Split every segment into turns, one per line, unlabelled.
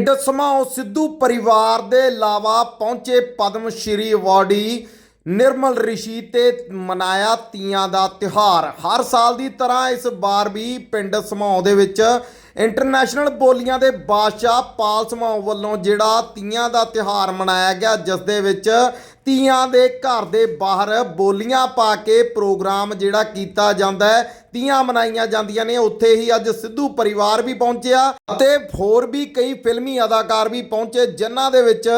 ਪਿੰਡ ਸਮਾਓ ਸਿੱਧੂ ਪਰਿਵਾਰ ਦੇ ਇਲਾਵਾ ਪਹੁੰਚੇ ਪਦਮ ਸ਼੍ਰੀ ਅਵਾਰਡੀ ਨਿਰਮਲ ਰਿਸ਼ੀ ਤੇ ਮਨਾਇਆ ਤੀਆਂ ਦਾ ਤਿਹਾਰ ਹਰ ਸਾਲ ਦੀ ਤਰ੍ਹਾਂ ਇਸ ਵਾਰ ਵੀ ਪਿੰਡ ਸਮਾਓ ਦੇ ਵਿੱਚ ਇੰਟਰਨੈਸ਼ਨਲ ਬੋਲੀਆਂ ਦੇ ਬਾਦਸ਼ਾਹ ਪਾਲ ਸਮਾਓ ਵੱਲੋਂ ਜਿਹੜਾ ਤੀਆਂ ਦਾ ਤਿਹਾਰ ਮਨਾਇਆ ਗਿਆ, ਜਿਸ ਦੇ ਵਿੱਚ ਤੀਆਂ ਦੇ ਘਰ ਦੇ ਬਾਹਰ ਬੋਲੀਆਂ ਪਾ ਕੇ ਪ੍ਰੋਗਰਾਮ ਜਿਹੜਾ ਕੀਤਾ ਜਾਂਦਾ ਹੈ। ਤੀਆਂ ਮਨਾਈਆਂ ਜਾਂਦੀਆਂ ਨੇ, ਉੱਥੇ ਹੀ ਅੱਜ ਸਿੱਧੂ ਪਰਿਵਾਰ ਵੀ ਪਹੁੰਚਿਆ ਅਤੇ ਹੋਰ ਵੀ ਕਈ ਫਿਲਮੀ ਅਦਾਕਾਰ ਵੀ ਪਹੁੰਚੇ, ਜਿਨ੍ਹਾਂ ਦੇ ਵਿੱਚ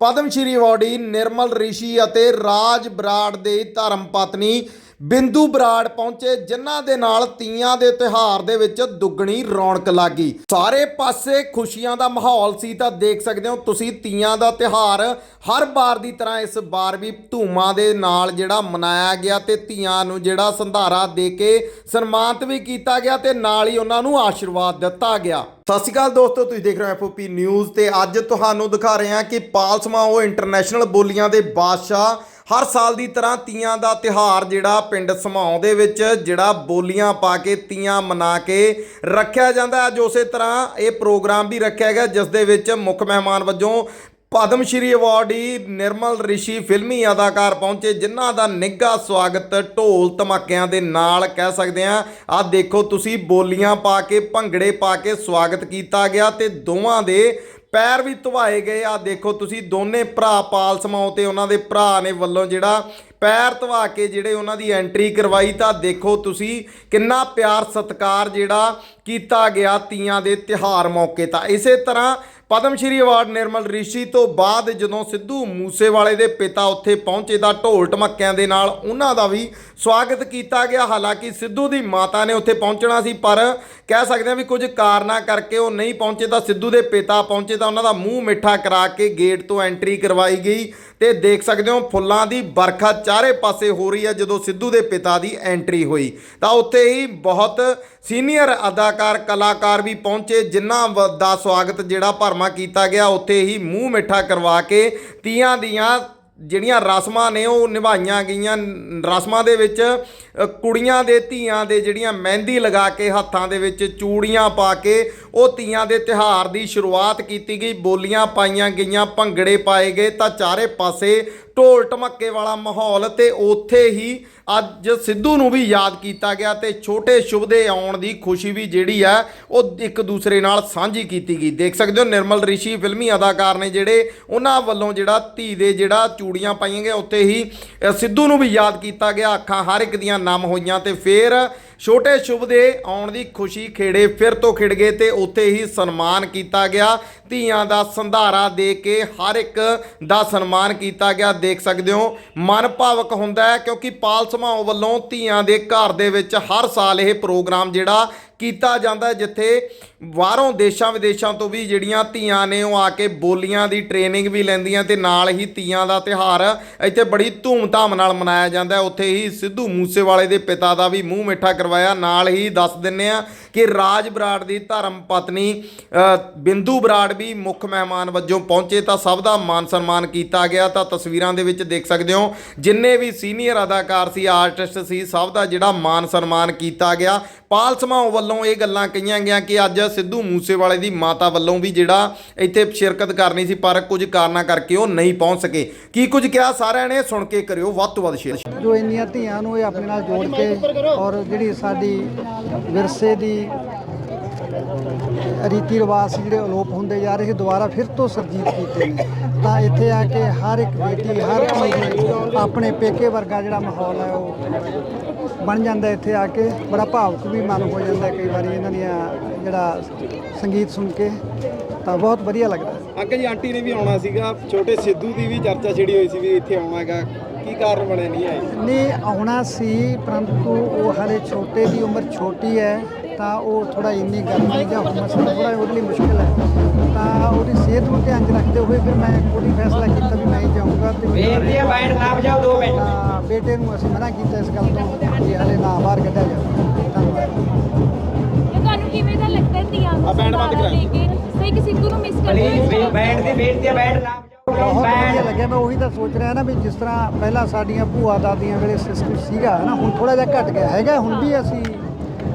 ਪਦਮ ਸ਼੍ਰੀ ਅਵਾਰਡੀ ਨਿਰਮਲ ਰਿਸ਼ੀ ਅਤੇ ਰਾਜ ਬਰਾੜ ਦੇ ਧਰਮ ਪਤਨੀ ਬਿੰਦੂ ਬਰਾੜ ਪਹੁੰਚੇ, ਜਿਨ੍ਹਾਂ ਦੇ ਨਾਲ ਤੀਆਂ ਦੇ ਤਿਹਾਰ ਦੇ ਵਿੱਚ ਦੁੱਗਣੀ ਰੌਣਕ ਲੱਗੀ। ਸਾਰੇ ਪਾਸੇ ਖੁਸ਼ੀਆਂ ਦਾ ਮਾਹੌਲ ਸੀ, ਤਾਂ ਦੇਖ ਸਕਦੇ ਹੋ ਤੁਸੀਂ ਤੀਆਂ ਦਾ ਤਿਹਾਰ ਹਰ ਵਾਰ ਦੀ ਤਰ੍ਹਾਂ ਇਸ ਵਾਰ ਵੀ ਧੂਮਾਂ ਦੇ ਨਾਲ ਜਿਹੜਾ ਮਨਾਇਆ ਗਿਆ ਤੇ ਧੀਆਂ ਨੂੰ ਜਿਹੜਾ ਸੰਧਾਰਾ ਦੇ ਕੇ ਸਨਮਾਨਿਤ ਵੀ ਕੀਤਾ ਗਿਆ ਤੇ ਨਾਲ ਹੀ ਉਹਨਾਂ ਨੂੰ ਆਸ਼ੀਰਵਾਦ ਦਿੱਤਾ ਗਿਆ। ਸਤਿ ਸ਼੍ਰੀ ਅਕਾਲ ਦੋਸਤੋ, ਤੁਸੀਂ ਦੇਖ ਰਹੇ ਹੋ ਐਫਓਪੀ ਨਿਊਜ਼ ਤੇ ਅੱਜ ਤੁਹਾਨੂੰ ਦਿਖਾ ਰਹੇ ਹਾਂ ਕਿ ਪਾਲਸਮਾ ਉਹ ਇੰਟਰਨੈਸ਼ਨਲ ਬੋਲੀਆਂ ਦੇ ਬਾਦਸ਼ਾਹ ਹਰ ਸਾਲ ਦੀ ਤਰ੍ਹਾਂ ਤੀਆਂ ਦਾ ਤਿਹਾਰ ਜਿਹੜਾ ਪਿੰਡ ਸਮਾਉ ਦੇ ਵਿੱਚ ਜਿਹੜਾ ਬੋਲੀਆਂ ਪਾ ਕੇ ਤੀਆਂ ਮਨਾ ਕੇ ਰੱਖਿਆ ਜਾਂਦਾ ਅੱਜ ਉਸੇ ਤਰ੍ਹਾਂ ਇਹ ਪ੍ਰੋਗਰਾਮ ਵੀ ਰੱਖਿਆ ਗਿਆ, ਜਿਸ ਦੇ ਵਿੱਚ ਮੁੱਖ ਮਹਿਮਾਨ ਵਜੋਂ ਪਦਮ ਸ਼੍ਰੀ ਅਵਾਰਡੀ ਨਿਰਮਲ ਰਿਸ਼ੀ ਫਿਲਮੀ ਅਦਾਕਾਰ ਪਹੁੰਚੇ, ਜਿਨ੍ਹਾਂ ਦਾ ਨਿੱਘਾ ਸਵਾਗਤ ਢੋਲ ਧਮਾਕਿਆਂ ਦੇ ਨਾਲ ਕਹਿ ਸਕਦੇ ਆ ਆ ਦੇਖੋ ਤੁਸੀਂ, ਬੋਲੀਆਂ ਪਾ ਕੇ, ਭੰਗੜੇ ਪਾ ਕੇ ਸਵਾਗਤ ਕੀਤਾ ਗਿਆ ਤੇ ਦੋਵਾਂ ਦੇ ਪੈਰ ਵੀ ਧਵਾਏ ਗਏ। ਆ ਦੇਖੋ, ਤੁਸੀਂ ਦੋਨੇ ਭਰਾ ਪਾਲ ਸਮਾਓ ਤੇ ਉਹਨਾਂ ਦੇ ਭਰਾ ਨੇ ਵੱਲੋਂ ਜਿਹੜਾ ਪੈਰ ਧਵਾ ਕੇ ਜਿਹੜੇ ਉਹਨਾਂ ਦੀ ਐਂਟਰੀ ਕਰਵਾਈ, ਤਾਂ ਦੇਖੋ ਤੁਸੀਂ ਕਿੰਨਾ ਪਿਆਰ ਸਤਿਕਾਰ ਜਿਹੜਾ ਕੀਤਾ ਗਿਆ ਤੀਆਂ ਦੇ ਤਿਹਾਰ ਮੌਕੇ ਤਾਂ। ਇਸੇ ਤਰ੍ਹਾਂ ਪਦਮ ਸ਼੍ਰੀ ਅਵਾਰਡ ਨਿਰਮਲ ਰਿਸ਼ੀ ਤੋਂ ਬਾਅਦ ਜਦੋਂ ਸਿੱਧੂ ਮੂਸੇਵਾਲੇ ਦੇ ਪਿਤਾ ਉੱਥੇ ਪਹੁੰਚੇ ਤਾਂ ਢੋਲ ਢਮੱਕਿਆਂ ਦੇ ਨਾਲ ਉਹਨਾਂ ਦਾ ਵੀ ਸਵਾਗਤ ਕੀਤਾ ਗਿਆ। ਹਾਲਾਂਕਿ ਸਿੱਧੂ ਦੀ ਮਾਤਾ ਨੇ ਉੱਥੇ ਪਹੁੰਚਣਾ ਸੀ, ਪਰ ਕਹਿ ਸਕਦੇ ਹਾਂ ਵੀ ਕੁਝ ਕਾਰਨਾਂ ਕਰਕੇ ਉਹ ਨਹੀਂ ਪਹੁੰਚੇ ਤਾਂ ਸਿੱਧੂ ਦੇ ਪਿਤਾ ਪਹੁੰਚੇ ਤਾਂ ਉਹਨਾਂ ਦਾ ਮੂੰਹ ਮਿੱਠਾ ਕਰਾ ਕੇ ਗੇਟ ਤੋਂ ਐਂਟਰੀ ਕਰਵਾਈ ਗਈ। ਤੇ ਦੇਖ ਸਕਦੇ ਹੋ ਫੁੱਲਾਂ ਦੀ ਵਰਖਾ ਚਾਰੇ ਪਾਸੇ ਹੋ ਰਹੀ ਹੈ ਜਦੋਂ ਸਿੱਧੂ ਦੇ ਪਿਤਾ ਦੀ ਐਂਟਰੀ ਹੋਈ। ਤਾਂ ਉੱਥੇ ਹੀ ਬਹੁਤ ਸੀਨੀਅਰ ਅਦਾਕਾਰ, ਕਲਾਕਾਰ ਵੀ ਪਹੁੰਚੇ, ਜਿਨ੍ਹਾਂ ਵ- ਦਾ ਸਵਾਗਤ ਜਿਹੜਾ ਭਰਮਾ ਕੀਤਾ ਗਿਆ, ਉੱਥੇ ਹੀ ਮੂੰਹ ਮਿੱਠਾ ਕਰਵਾ ਕੇ ਤੀਆਂ ਦੀਆਂ ਜਿਹੜੀਆਂ ਰਸਮਾਂ ਨੇ ਉਹ ਨਿਭਾਈਆਂ ਗਈਆਂ। ਰਸਮਾਂ ਦੇ ਵਿੱਚ ਕੁੜੀਆਂ ਦੇ ਧੀਆਂ ਦੇ ਜਿਹੜੀਆਂ ਮਹਿੰਦੀ ਲਗਾ ਕੇ ਹੱਥਾਂ ਦੇ ਵਿੱਚ ਚੂੜੀਆਂ ਪਾ ਕੇ ਉਹ ਧੀਆਂ ਦੇ ਤਿਹਾਰ ਦੀ ਸ਼ੁਰੂਆਤ ਕੀਤੀ ਗਈ। ਬੋਲੀਆਂ ਪਾਈਆਂ ਗਈਆਂ, ਭੰਗੜੇ ਪਾਏ ਗਏ ਤਾਂ ਚਾਰੇ ਪਾਸੇ ਢੋਲ ਢਮੱਕੇ ਵਾਲਾ ਮਾਹੌਲ ਤੇ ਉੱਥੇ ਹੀ ਅੱਜ ਸਿੱਧੂ ਨੂੰ ਵੀ ਯਾਦ ਕੀਤਾ ਗਿਆ ਤੇ ਛੋਟੇ ਸ਼ੁਭ ਦੇ ਆਉਣ ਦੀ ਖੁਸ਼ੀ ਵੀ ਜਿਹੜੀ ਹੈ ਉਹ ਇੱਕ ਦੂਸਰੇ ਨਾਲ ਸਾਂਝੀ ਕੀਤੀ ਗਈ। ਦੇਖ ਸਕਦੇ ਹੋ ਨਿਰਮਲ ਰਿਸ਼ੀ ਫਿਲਮੀ ਅਦਾਕਾਰ ਨੇ ਜਿਹੜੇ ਉਹਨਾਂ ਵੱਲੋਂ ਜਿਹੜਾ ਧੀ ਦੇ ਜਿਹੜਾ ਚੂੜੀਆਂ ਪਾਈਆਂ ਗਈਆਂ, ਉੱਥੇ ਹੀ ਸਿੱਧੂ ਨੂੰ ਵੀ ਯਾਦ ਕੀਤਾ ਗਿਆ। ਅੱਖਾਂ ਹਰ ਇੱਕ ਦੀਆਂ ਨਮ ਹੋਈਆਂ ਤੇ ਫੇਰ ਛੋਟੇ ਸ਼ੁਭ ਦੇ ਆਉਣ ਦੀ ਖੁਸ਼ੀ ਖੇੜੇ ਫਿਰ ਤੋਂ ਖਿੜ ਗਏ ਤੇ ਉੱਥੇ ਹੀ ਸਨਮਾਨ ਕੀਤਾ ਗਿਆ। ਧੀਆਂ ਦਾ ਸੰਧਾਰਾ ਦੇ ਕੇ ਹਰ ਇੱਕ ਦਾ ਸਨਮਾਨ ਕੀਤਾ ਗਿਆ। ਦੇਖ ਸਕਦੇ ਹੋ, ਮਨ ਭਾਵਕ ਹੁੰਦਾ ਹੈ ਕਿਉਂਕਿ ਪਾਲ ਸਮਾਓ ਵੱਲੋਂ ਧੀਆਂ ਦੇ ਘਰ ਦੇ ਵਿੱਚ ਹਰ ਸਾਲ ਇਹ ਪ੍ਰੋਗਰਾਮ ਜਿਹੜਾ ਕੀਤਾ ਜਾਂਦਾ ਹੈ, ਜਿੱਥੇ ਬਾਹਰੋਂ ਦੇਸ਼ਾਂ ਵਿਦੇਸ਼ਾਂ ਤੋਂ ਵੀ ਜਿਹੜੀਆਂ ਧੀਆਂ ਨੇ ਉਹ ਆ ਕੇ ਬੋਲੀਆਂ ਦੀ ਟ੍ਰੇਨਿੰਗ ਵੀ ਲੈਂਦੀਆਂ ਤੇ ਨਾਲ ਹੀ ਧੀਆਂ ਦਾ ਤਿਹਾਰ ਇੱਥੇ ਬੜੀ ਧੂਮਧਾਮ ਨਾਲ ਮਨਾਇਆ ਜਾਂਦਾ ਹੈ। ਉੱਥੇ ਹੀ ਸਿੱਧੂ ਮੂਸੇਵਾਲੇ ਦੇ ਪਿਤਾ ਦਾ ਵੀ ਮੂੰਹ ਮਿੱਠਾ ਕਰਵਾਇਆ, ਨਾਲ ਹੀ ਦੱਸ ਦਿੰਨੇ ਆ ਕਿ ਰਾਜ ਬਰਾੜ ਦੀ ਧਰਮ ਪਤਨੀ ਬਿੰਦੂ ਬਰਾੜ ਵੀ ਮੁੱਖ ਮਹਿਮਾਨ ਵਜੋਂ ਪਹੁੰਚੇ ਤਾਂ ਸਭ ਦਾ ਮਾਨ ਸਨਮਾਨ ਕੀਤਾ ਗਿਆ। ਤਾਂ ਤਸਵੀਰਾਂ ਦੇ ਵਿੱਚ ਦੇਖ ਸਕਦੇ ਹੋ, ਜਿੰਨੇ ਵੀ ਸੀਨੀਅਰ ਅਦਾਕਾਰ ਸੀ, ਆਰਟਿਸਟ ਸੀ, ਸਭ ਦਾ ਜਿਹੜਾ ਮਾਨ ਸਨਮਾਨ ਕੀਤਾ ਗਿਆ। ਪਾਲ ਸਮਾਓ ਵੱਲੋਂ ਇਹ ਗੱਲਾਂ ਕਹੀਆਂ ਗਿਆ ਕਿ ਅੱਜ ਸਿੱਧੂ ਮੂਸੇਵਾਲੇ ਦੀ ਮਾਤਾ ਵੱਲੋਂ ਵੀ ਜਿਹੜਾ ਇੱਥੇ ਸ਼ਿਰਕਤ ਕਰਨੀ ਸੀ, ਪਰ ਕੁਝ ਕਾਰਨਾਂ ਕਰਕੇ ਉਹ ਨਹੀਂ ਪਹੁੰਚ ਸਕੇ। ਕੀ ਕੁਝ ਕਿਹਾ ਸਾਰਿਆਂ ਨੇ? ਸੁਣ ਕੇ ਕਰਿਓ ਵੱਧ ਤੋਂ ਵੱਧ ਸ਼ੇਅਰ।
ਜੋ ਇੰਨੀਆਂ ਧੀਆਂ ਨੂੰ ਇਹ ਆਪਣੇ ਨਾਲ ਜੋੜ ਕੇ ਔਰ ਜਿਹੜੀ ਸਾਡੀ ਵਿਰਸੇ ਦੀ ਰੀਤੀ ਰਿਵਾਜ ਸੀ ਜਿਹੜੇ ਅਲੋਪ ਹੁੰਦੇ ਜਾ ਰਹੇ ਸੀ ਦੁਬਾਰਾ ਫਿਰ ਤੋਂ ਸਰਜੀਤ ਕੀਤੇ ਨੇ। ਤਾਂ ਇੱਥੇ ਆ ਕੇ ਹਰ ਇੱਕ ਬੇਟੀ ਹਰ ਧੀ ਆਪਣੇ ਪੇਕੇ ਵਰਗਾ ਜਿਹੜਾ ਮਾਹੌਲ ਹੈ ਉਹ ਬਣ ਜਾਂਦਾ ਇੱਥੇ ਆ ਕੇ। ਬੜਾ ਭਾਵੁਕ ਵੀ ਮਨ ਹੋ ਜਾਂਦਾ ਕਈ ਵਾਰੀ ਇਹਨਾਂ ਦੀਆਂ ਜਿਹੜਾ ਸੰਗੀਤ ਸੁਣ ਕੇ। ਤਾਂ ਬਹੁਤ ਵਧੀਆ ਲੱਗਦਾ।
ਅੰਕਲ ਜੀ ਆਂਟੀ ਨੇ ਵੀ ਆਉਣਾ ਸੀਗਾ। ਛੋਟੇ ਸਿੱਧੂ ਦੀ ਵੀ ਚਰਚਾ ਛਿੜੀ ਹੋਈ ਸੀ ਵੀ ਇੱਥੇ ਆਉਣਾ ਹੈਗਾ। ਕੀ ਕਾਰਨ ਬਣੇ? ਨਹੀਂ ਆਏ।
ਨੇ ਆਉਣਾ ਸੀ ਪਰੰਤੂ ਉਹ ਹਾਲੇ ਛੋਟੇ ਦੀ ਉਮਰ ਛੋਟੀ ਹੈ। ਤਾਂ ਉਹ ਥੋੜਾ ਇੰਨੀ ਗਰਮੀ ਜਾਂ ਹੁਮਸ ਥੋੜਾ ਉਹਦੇ ਲਈ ਮੁਸ਼ਕਿਲ ਹੈ। ਤਾਂ ਉਹਦੀ ਸਿਹਤ ਨੂੰ ਧਿਆਨ 'ਚ ਰੱਖਦੇ ਹੋਏ ਫਿਰ ਮੈਂ ਕੋਈ ਫੈਸਲਾ ਕੀਤਾ ਵੀ ਮੈਂ ਹੀ ਜਾਊਂਗਾ ਤੇ
ਹੈ ਬਾਈਟ ਨਾ ਵਜਾਓ 2 ਮਿੰਟ।
ਤਾਂ ਬੇਟੇ ਨੂੰ ਅਸੀਂ ਮਨਾ ਕੀਤਾ ਇਸ ਗੱਲ ਤੋਂ ਕਿ ਹਾਲੇ ਨਾ ਬਾਹਰ ਕੱਢਿਆ ਜਾਵੇ। ਧੰਨਵਾਦ।
ਤੁਹਾਨੂੰ ਕਿਵੇਂ ਦਾ ਲੱਗਦਾ ਧੀਆਂ ਨੂੰ
ਆ ਬੈਂਡ ਬੰਦ
ਕੇ? ਸਹੀ ਕਿ ਸਿੱਧੂ ਨੂੰ ਮਿਸ ਕਰਦੇ
ਬੈਠ ਦੀ ਬੇਨਤੀ ਹੈ ਬਾਈਟ ਨਾ
ਬਹੁਤ ਵਧੀਆ
ਬੈਂਡ
ਲੱਗਿਆ ਮੈਂ ਉਹੀ ਤਾਂ ਸੋਚ ਰਿਹਾ ਨਾ ਵੀ ਜਿਸ ਤਰ੍ਹਾਂ ਪਹਿਲਾਂ ਸਾਡੀਆਂ ਭੂਆ ਦਾਦੀਆਂ ਵੇਲੇ ਸਿਸਟਮ ਸੀਗਾ ਨਾ ਹੁਣ ਥੋੜਾ ਜਿਹਾ ਘਟ ਗਿਆ ਹੈਗਾ ਹੁਣ ਵੀ ਅਸੀਂ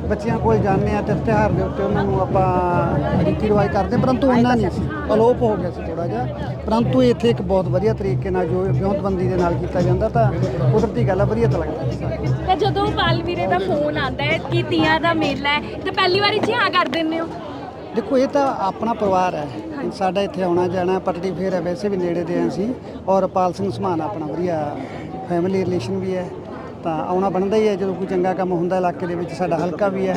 ਬੱਚਿਆਂ ਕੋਲ ਜਾਂਦੇ ਆ ਤੇ ਤਿਉਹਾਰ ਦੇ ਉੱਤੇ ਉਹਨਾਂ ਨੂੰ ਆਪਾਂ ਰੀਤੀ ਰਿਵਾਜ ਕਰਦੇ ਪਰੰਤੂ ਉਹਨਾਂ ਨਹੀਂ ਸੀ। ਅਲੋਪ ਹੋ ਗਿਆ ਸੀ ਥੋੜਾ ਜਿਹਾ। ਪਰੰਤੂ ਇੱਥੇ ਇੱਕ ਬਹੁਤ ਵਧੀਆ ਤਰੀਕੇ ਨਾਲ ਜੋ ਵਿਉਂਤਬੰਦੀ ਦੇ ਨਾਲ ਕੀਤਾ ਜਾਂਦਾ ਤਾਂ ਕੁਦਰਤੀ ਗੱਲ ਆ ਵਧੀਆ ਤਾਂ ਲੱਗਦਾ ਸੀ
ਤੇ ਜਦੋਂ ਪਾਲਵੀਰੇ ਦਾ ਫੋਨ ਆਂਦਾ ਹੈ ਕਿ ਤੀਆਂ ਦਾ ਮੇਲਾ ਹੈ ਤੇ ਪਹਿਲੀ ਵਾਰੀ ਜੀ ਹਾਂ ਕਰ ਦਿੰਦੇ ਹੋ?
ਦੇਖੋ ਇਹ ਤਾਂ ਆਪਣਾ ਪਰਿਵਾਰ ਹੈ। ਸਾਡਾ ਇੱਥੇ ਆਉਣਾ ਜਾਣਾ ਪਟੜੀ ਫੇਰ ਹੈ ਵੈਸੇ ਵੀ ਨੇੜੇ ਦੇ ਹਾਂ ਅਸੀਂ। ਔਰ ਪਾਲ ਸਿੰਘ ਸਮਾਨ ਆਪਣਾ ਵਧੀਆ ਫੈਮਿਲੀ ਰਿਲੇਸ਼ਨ ਵੀ ਹੈ। ਤਾਂ ਆਉਣਾ ਬਣਦਾ ਹੀ ਹੈ। ਜਦੋਂ ਕੋਈ ਚੰਗਾ ਕੰਮ ਹੁੰਦਾ ਇਲਾਕੇ ਦੇ ਵਿੱਚ ਸਾਡਾ ਹਲਕਾ ਵੀ ਹੈ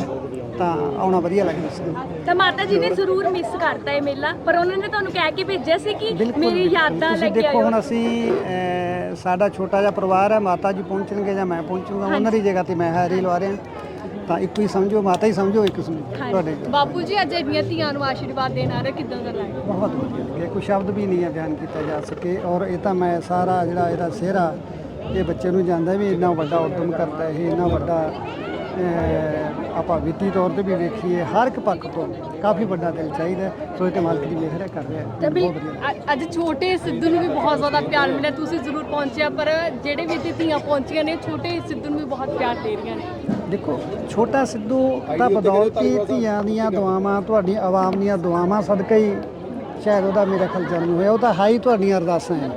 ਤਾਂ ਆਉਣਾ ਵਧੀਆ ਲੱਗਦਾ ਸੀ
ਤਾਂ ਮਾਤਾ ਜੀ ਨੇ ਜ਼ਰੂਰ ਮਿਸ ਕਰਤਾ ਇਹ ਮੇਲਾ ਪਰ ਉਹਨਾਂ ਨੇ ਤੁਹਾਨੂੰ ਕਹਿ ਕੇ ਭੇਜਿਆ ਸੀ ਕਿ ਮੇਰੀ। ਯਾਦਾਂ ਲੈ
ਦੇਖੋ ਹੁਣ ਅਸੀਂ ਅਹ, ਸਾਡਾ ਛੋਟਾ ਜਿਹਾ ਪਰਿਵਾਰ ਹੈ ਮਾਤਾ ਜੀ ਪਹੁੰਚਣਗੇ ਜਾਂ ਮੈਂ ਪਹੁੰਚੂਗਾ ਉਹਨਾਂ ਦੀ ਜਗ੍ਹਾ ਤੇ ਮੈਂ ਹਾਜ਼ਰੀ ਲਵਾ ਰਿਹਾ ਤਾਂ ਇੱਕੋ ਹੀ ਸਮਝੋ ਮਾਤਾ ਹੀ ਸਮਝੋ ਇੱਕ ਸਮਝੋ ਤੁਹਾਡੇ
ਬਾਪੂ ਜੀ ਅੱਜ ਇੰਨੀਆਂ ਧੀਆਂ ਨੂੰ ਆਸ਼ੀਰਵਾਦ ਦੇਣ ਆ ਰਹੇ ਕਿਦਾਂ ਦਾ ਲੱਗਦਾ
ਬਹੁਤ ਵਧੀਆ ਲੱਗਿਆ। ਕੋਈ ਸ਼ਬਦ ਵੀ ਨਹੀਂ ਹੈ ਬਿਆਨ ਕੀਤਾ ਜਾ ਸਕੇ ਔਰ ਇਹ ਤਾਂ ਮੈਂ ਸਾਰਾ ਜਿਹੜਾ ਇਹਦਾ ਸਿਹਰਾ ਇਹ ਬੱਚੇ ਨੂੰ ਜਾਂਦਾ ਵੀ ਇੰਨਾ ਵੱਡਾ ਉਦਮ ਕਰਦਾ ਇਹ ਇੰਨਾ ਵੱਡਾ ਆਪਾਂ ਵਿੱਤੀ ਤੌਰ ਤੇ ਵੀ ਵੇਖੀਏ ਹਰ ਇੱਕ ਪੱਖ ਤੋਂ ਕਾਫੀ ਵੱਡਾ ਦਿਲ ਚਾਹੀਦਾ ਹੈ। ਸੋ ਇਹ ਤੇ ਮਾਲਕ ਦੀ ਮਿਹਰ ਹੈ ਕਰ ਰਿਹਾ
ਤੇ
ਹੈ।
ਵੀ ਅੱਜ ਛੋਟੇ ਸਿੱਧੂ ਨੂੰ ਵੀ ਬਹੁਤ ਜ਼ਿਆਦਾ ਪਿਆਰ ਮਿਲਿਆ ਤੁਸੀਂ ਜ਼ਰੂਰ ਪਹੁੰਚਿਆ ਪਰ ਜਿਹੜੇ ਵੀ ਇੱਥੇ ਧੀਆਂ ਪਹੁੰਚੀਆਂ ਨੇ ਛੋਟੇ ਸਿੱਧੂ ਨੂੰ ਵੀ ਬਹੁਤ ਪਿਆਰ ਦੇ ਰਹੀਆਂ ਨੇ
ਦੇਖੋ ਛੋਟਾ ਸਿੱਧੂ ਤਾਂ ਬਦੌਲਤੀ ਧੀਆਂ ਦੀਆਂ ਦੁਆਵਾਂ ਤੁਹਾਡੀ ਆਵਾਮ ਦੀਆਂ ਦੁਆਵਾਂ ਸਦਕਾ ਹੀ ਸ਼ਾਇਦ ਉਹਦਾ ਮੇਰਾ ਖਿਆਲ ਜਨਮ ਹੋਇਆ ਉਹ ਤਾਂ ਹਾਈ ਤੁਹਾਡੀਆਂ ਅਰਦਾਸਾਂ ਹੈ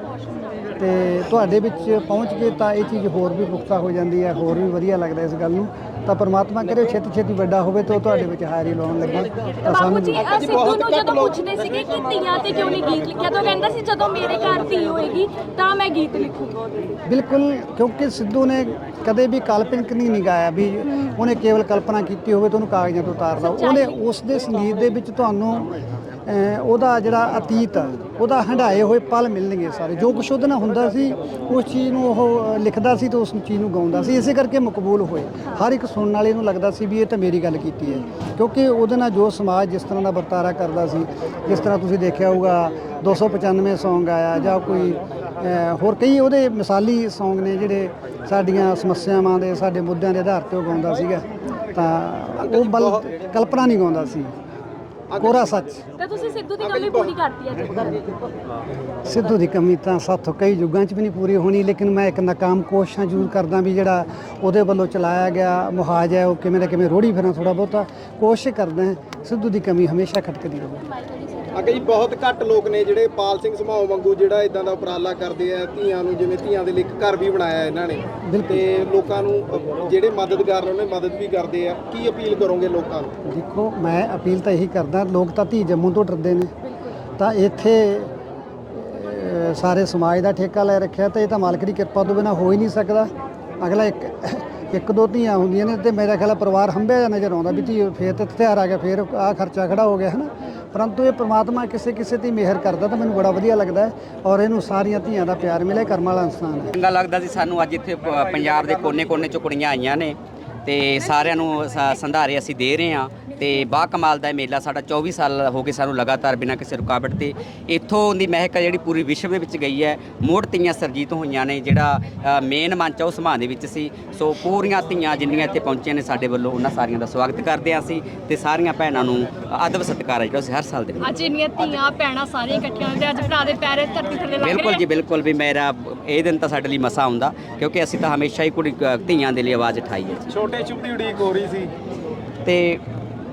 ਤੇ ਤੁਹਾਡੇ ਵਿੱਚ ਪਹੁੰਚ ਕੇ ਤਾਂ ਇਹ ਚੀਜ਼ ਹੋਰ ਵੀ ਪੁਖਤਾ ਹੋ ਜਾਂਦੀ ਹੈ, ਹੋਰ ਵੀ ਵਧੀਆ ਲੱਗਦਾ ਇਸ ਗੱਲ ਨੂੰ। ਤਾਂ ਪਰਮਾਤਮਾ ਕਰੇ ਛੇਤੀ ਛੇਤੀ ਵੱਡਾ ਹੋਵੇ ਤਾਂ ਉਹ ਤੁਹਾਡੇ ਵਿੱਚ ਹਾਜ਼ਰੀ ਲਾਉਣ ਲੱਗੇ। ਤਾਂ
ਬਾਪੂ
ਸਾਨੂੰ
ਜੀ ਅ, ਸਿੱਧੂ ਨੂੰ ਜਦੋਂ ਪੁੱਛਦੇ ਸੀਗੇ ਕਿ ਧੀਆਂ ਤੇ ਕਿਉਂ ਨਹੀਂ ਗੀਤ ਲਿਖਿਆ ਤਾਂ ਉਹ ਕਹਿੰਦਾ ਸੀ ਜਦੋਂ ਮੇਰੇ ਘਰ ਧੀ ਹੋਏਗੀ ਤਾਂ ਮੈਂ ਗੀਤ ਲਿਖੂੰਗਾ
ਬਿਲਕੁਲ ਕਿਉਂਕਿ ਸਿੱਧੂ ਨੇ ਕਦੇ ਵੀ ਕਾਲਪਨਿਕ ਨਹੀਂ ਨਿਗਾਇਆ ਵੀ ਉਹਨੇ ਕੇਵਲ ਕਲਪਨਾ ਕੀਤੀ ਹੋਵੇ ਤਾਂ ਉਹਨੂੰ ਕਾਗਜ਼ਾਂ ਤੋਂ ਉਤਾਰ ਲਓ। ਉਹਨੇ ਉਸ ਦੇ ਸੰਗੀਤ ਦੇ ਵਿੱਚ ਤੁਹਾਨੂੰ ਅਹ, ਉਹਦਾ ਜਿਹੜਾ ਅਤੀਤ ਆ, ਉਹਦਾ ਹੰਢਾਏ ਹੋਏ ਪਲ ਮਿਲਣਗੇ ਸਾਰੇ। ਜੋ ਕੁਛ ਉਹਦੇ ਨਾਲ ਹੁੰਦਾ ਸੀ ਉਸ ਚੀਜ਼ ਨੂੰ ਉਹ ਲਿਖਦਾ ਸੀ ਤੇ ਉਸ ਚੀਜ਼ ਨੂੰ ਗਾਉਂਦਾ ਸੀ। ਇਸੇ ਕਰਕੇ ਮਕਬੂਲ ਹੋਏ। ਹਰ ਇੱਕ ਸੁਣਨ ਵਾਲੇ ਨੂੰ ਲੱਗਦਾ ਸੀ ਵੀ ਇਹ ਤਾਂ ਮੇਰੀ ਗੱਲ ਕੀਤੀ ਹੈ। ਕਿਉਂਕਿ ਉਹਦੇ ਨਾਲ ਜੋ ਸਮਾਜ ਜਿਸ ਤਰ੍ਹਾਂ ਦਾ ਵਰਤਾਰਾ ਕਰਦਾ ਸੀ, ਜਿਸ ਤਰ੍ਹਾਂ ਤੁਸੀਂ ਦੇਖਿਆ ਹੋਊਗਾ 295 Song ਆਇਆ ਜਾਂ ਕੋਈ ਹੋਰ ਕਈ ਉਹਦੇ ਮਿਸਾਲੀ Song ਨੇ ਜਿਹੜੇ ਸਾਡੀਆਂ ਸਮੱਸਿਆਵਾਂ ਦੇ, ਸਾਡੇ ਮੁੱਦਿਆਂ ਦੇ ਆਧਾਰ ਤੇ ਉਹ ਗਾਉਂਦਾ ਸੀਗਾ। ਤਾਂ ਉਹ ਬਲ ਕਲਪਨਾ ਨਹੀਂ ਗਾਉਂਦਾ ਸੀ। ਕੋਰਾ ਸੱਚ।
ਤਾਂ ਤੁਸੀਂ ਸਿੱਧੂ ਦੀ ਕਮੀ ਪੂਰੀ ਕਰਤੀ ਹੈ ਜੀ
ਸਿੱਧੂ ਦੀ ਕਮੀ ਤਾਂ ਸਾਥੋਂ ਕਈ ਯੁੱਗਾਂ 'ਚ ਵੀ ਨਹੀਂ ਪੂਰੀ ਹੋਣੀ ਲੇਕਿਨ ਮੈਂ ਇੱਕ ਨਾਕਾਮ ਕੋਸ਼ਿਸ਼ਾਂ ਜ਼ਰੂਰ ਕਰਦਾ ਵੀ ਜਿਹੜਾ ਉਹਦੇ ਵੱਲੋਂ ਚਲਾਇਆ ਗਿਆ ਮੁਹਾਜ ਹੈ ਉਹ ਕਿਵੇਂ ਨਾ ਕਿਵੇਂ ਰੋੜੀ ਫਿਰਾਂ ਥੋੜਾ ਬਹੁਤਾ ਕੋਸ਼ਿਸ਼ ਕਰਦਾ ਸਿੱਧੂ ਦੀ ਕਮੀ ਹਮੇਸ਼ਾ ਖਟਕਦੀ ਰਹੇ।
ਅੱਗੇ ਜੀ ਬਹੁਤ ਘੱਟ ਲੋਕ ਨੇ ਜਿਹੜੇ ਪਾਲ ਸਿੰਘ ਸਮਾਓ ਵਾਂਗੂ ਜਿਹੜਾ ਇਦਾਂ ਦਾ ਉਪਰਾਲਾ ਕਰਦੇ ਆ ਧੀਆਂ ਨੂੰ ਜਿਵੇਂ ਧੀਆਂ ਦੇ ਲਈ ਇੱਕ ਘਰ ਵੀ ਬਣਾਇਆ ਇਹਨਾਂ ਨੇ। ਤੇ ਲੋਕਾਂ ਨੂੰ ਜਿਹੜੇ ਮਦਦਗਾਰ ਨੇ ਉਹਨੇ ਮਦਦ ਵੀ ਕਰਦੇ ਆ। ਕੀ ਅਪੀਲ ਕਰੋਗੇ ਲੋਕਾਂ ਨੂੰ?
ਦੇਖੋ ਮੈਂ ਅਪੀਲ ਤਾਂ ਇਹੀ ਕਰਦਾ ਲੋਕ ਤਾਂ ਧੀ ਜੰਮੂ ਤੋਂ ਡਰਦੇ ਨੇ। ਤਾਂ ਇੱਥੇ ਸਾਰੇ ਸਮਾਜ ਦਾ ਠੇਕਾ ਲੈ ਰੱਖਿਆ ਤਾਂ ਇਹ ਤਾਂ ਮਾਲਕ ਦੀ ਕਿਰਪਾ ਤੋਂ ਬਿਨਾ ਹੋ ਹੀ ਨਹੀਂ ਸਕਦਾ। ਅਗਲਾ ਇੱਕ ਇੱਕ ਦੋ ਧੀਆਂ ਹੁੰਦੀਆਂ ਨੇ ਤੇ ਮੇਰਾ ਖਿਆਲ ਪਰਿਵਾਰ ਹੰਭਿਆ ਜਿਹਾ ਨਜ਼ਰ ਆਉਂਦਾ ਵੀ ਧੀ ਫੇਰ ਤੇ ਤਿਉਹਾਰ ਆ ਗਿਆ ਫੇਰ ਆ ਖਰਚਾ ਖੜਾ ਹੋ ਗਿਆ ਹੈ ਨਾ ਪਰੰਤੂ ਇਹ ਪ੍ਰਮਾਤਮਾ ਕਿਸੇ ਕਿਸੇ ਤੇ ਮਿਹਰ ਕਰਦਾ ਤਾਂ ਮੈਨੂੰ ਬੜਾ ਵਧੀਆ ਲੱਗਦਾ ਔਰ ਇਹਨੂੰ ਸਾਰੀਆਂ ਧੀਆਂ ਦਾ ਪਿਆਰ ਮਿਲੇ ਕਰਮ ਵਾਲਾ ਇਨਸਾਨ ਹੈ।
ਚੰਗਾ ਲੱਗਦਾ ਸੀ ਸਾਨੂੰ ਅੱਜ ਇੱਥੇ ਪ- ਪੰਜਾਬ ਦੇ ਕੋਨੇ-ਕੋਨੇ ਚੋਂ ਕੁੜੀਆਂ ਆਈਆਂ ਨੇ ਤੇ ਸਾਰਿਆਂ ਨੂੰ ਸ- ਸੰਧਾਰੇ ਅਸੀਂ ਦੇ ਰਹੇ ਹਾਂ ਤੇ ਬਾ ਕਮਾਲ ਦਾ ਇਹ ਮੇਲਾ ਸਾਡਾ 24 ਸਾਲ ਹੋ ਗਏ ਸਾਨੂੰ ਲਗਾਤਾਰ ਬਿਨਾਂ ਕਿਸੇ ਰੁਕਾਵਟ ਤੇ ਇੱਥੋਂ ਦੀ ਮਹਿਕ ਆ ਜਿਹੜੀ ਪੂਰੀ ਵਿਸ਼ਵ ਦੇ ਵਿੱਚ ਗਈ ਹੈ, ਮੋੜ ਧੀਆਂ ਸਰਜੀਤ ਹੋਈਆਂ ਨੇ ਜਿਹੜਾ ਮੇਨ ਮੰਚ ਆ ਉਹ ਸਮਾਂ ਦੇ ਵਿੱਚ ਸੀ। ਸੋ ਪੂਰੀਆਂ ਧੀਆਂ ਜਿੰਨੀਆਂ ਇੱਥੇ ਪਹੁੰਚੀਆਂ ਨੇ ਸਾਡੇ ਵੱਲੋਂ ਉਹਨਾਂ ਸਾਰੀਆਂ ਦਾ ਸਵਾਗਤ ਕਰਦੇ ਹਾਂ ਅਸੀਂ ਤੇ ਸਾਰੀਆਂ ਭੈਣਾਂ ਨੂੰ ਅਦਬ ਸਤਿਕਾਰ ਹੈ ਜਿਹੜਾ ਅਸੀਂ ਹਰ ਸਾਲ ਦਿੰਦੇ ਹਾਂ
ਅੱਜ ਇੰਨੀਆਂ ਧੀਆਂ ਭੈਣਾਂ ਸਾਰੀਆਂ ਇਕੱਠੀਆਂ ਹੁੰਦੇ ਅੱਜ ਭਰਾ ਦੇ ਪੈਰੇ ਧਰਤੀ ਥੱਲੇ ਲੱਗ
ਬਿਲਕੁਲ ਜੀ ਬਿਲਕੁਲ ਵੀ ਮੇਰਾ ਇਹ ਦਿਨ ਤਾਂ ਸਾਡੇ ਲਈ ਮਸਾ ਆਉਂਦਾ ਕਿਉਂਕਿ ਅਸੀਂ ਤਾਂ ਹਮੇਸ਼ਾ ਹੀ ਕੁੜੀ ਧੀਆਂ ਦੇ ਲਈ ਆਵਾਜ਼ ਉਠਾਈ ਹੈ ਜੀ।
ਛੋਟੇ ਦੀ ਉਡੀਕ ਹੋ ਰਹੀ ਸੀ।
ਤੇ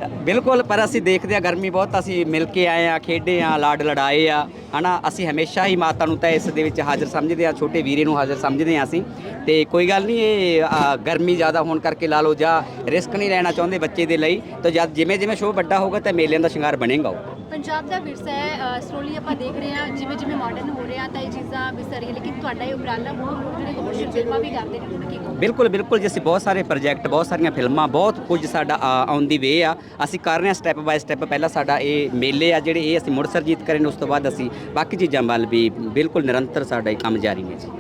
ਬਿਲਕੁਲ ਪਰ ਅਸੀਂ ਦੇਖਦੇ ਆ ਗਰਮੀ ਬਹੁਤ ਅਸੀਂ ਮਿਲ ਕੇ ਆਏ ਆ ਖੇਡੇ ਆ ਲਾਡ ਲੜਾਏ ਆ ਹਨਾ? ਅਸੀਂ ਹਮੇਸ਼ਾ ਹੀ ਮਾਤਾ ਨੂੰ ਤਾਂ ਇਸ ਦੇ ਵਿੱਚ ਹਾਜ਼ਰ ਸਮਝਦੇ ਆ ਛੋਟੇ ਵੀਰੇ ਨੂੰ ਹਾਜ਼ਰ ਸਮਝਦੇ ਆ ਅਸੀਂ। ਤੇ ਕੋਈ ਗੱਲ ਨਹੀਂ ਇਹ ਆ, ਗਰਮੀ ਜ਼ਿਆਦਾ ਹੋਣ ਕਰਕੇ ਲਾ ਲਓ ਜਾਂ ਰਿਸਕ ਨਹੀਂ ਲੈਣਾ ਚਾਹੁੰਦੇ ਬੱਚੇ ਦੇ ਲਈ ਤਾਂ ਜਦ ਜਿਵੇਂ ਜਿਵੇਂ ਸ਼ੋਅ ਵੱਡਾ ਹੋਊਗਾ ਤਾਂ ਮੇਲਿਆਂ ਦਾ ਸ਼ਿੰਗਾਰ ਬਣੇਗਾ ਉਹ।
ਪੰਜਾਬ ਦਾ ਵਿਰਸਾ ਹੈ ਸਲੋਲੀ ਆਪਾਂ ਦੇਖ ਰਹੇ ਹਾਂ, ਜਿਵੇਂ ਜਿਵੇਂ ਮਾਡਰਨ ਹੋ ਰਿਹਾ ਤਾਂ ਇਹ ਚੀਜ਼ਾਂ ਵਿਸਰ ਰਹੀਆਂ, ਲੇਕਿਨ ਤੁਹਾਡਾ ਇਹ ਉਪਰਾਲਾ ਬਹੁਤ ਜਿਹੜੇ ਕਮਰਸ਼ੀਅਲ ਫਿਲਮਾਂ ਵੀ ਕਰਦੇ ਨੇ ਕੀ
ਬਿਲਕੁਲ ਬਿਲਕੁਲ ਜੀ, ਅਸੀਂ ਬਹੁਤ ਸਾਰੇ ਪ੍ਰੋਜੈਕਟ ਬਹੁਤ ਸਾਰੀਆਂ ਫਿਲਮਾਂ, ਬਹੁਤ ਕੁਝ ਸਾਡਾ ਆਨ ਦੀ ਵੇ ਆ। ਅਸੀਂ ਕਰ ਰਹੇ ਹਾਂ ਸਟੈਪ ਬਾਏ ਸਟੈਪ ਪਹਿਲਾਂ ਸਾਡਾ ਇਹ ਮੇਲੇ ਆ, ਜਿਹੜੇ ਇਹ ਅਸੀਂ ਮੁੜ ਸਰਜੀਤ ਕਰੇ ਨੇ, ਉਸ ਤੋਂ ਬਾਅਦ ਅਸੀਂ ਬਾਕੀ ਚੀਜ਼ਾਂ ਵੱਲ ਵੀ ਬਿਲਕੁਲ ਨਿਰੰਤਰ ਸਾਡਾ ਇਹ ਕੰਮ ਜਾਰੀ ਨੇ ਜੀ।